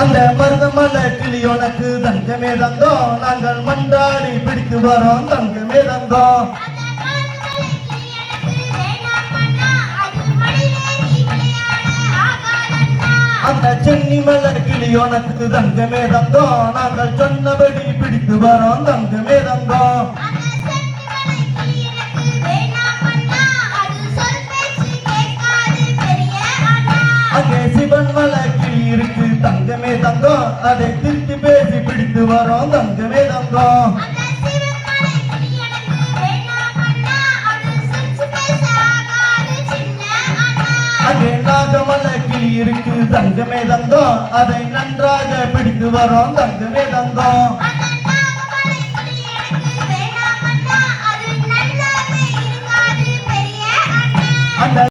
அந்த மருதமலை கிளியோனக்கு தங்கமே தந்தோம் நாங்கள் மண்டாடி பிடித்து வரோம் தங்கமே தந்தோம் அந்த சென்னி மலர் கிளி உனக்கு தங்கமே தந்தோம் நாங்கள் சொன்னபடி பிடித்து வரோம் தங்கமே தந்தோம் தங்கமே தங்கம் அதை திட்டு பேசி பிடித்து வரோம். தங்கமே தங்கம் அதே நாகமல கிளி இருக்கு. தங்கமே தங்கம் அதை நன்றாக பிடித்து வரோம். தங்கமே தங்கம் அந்த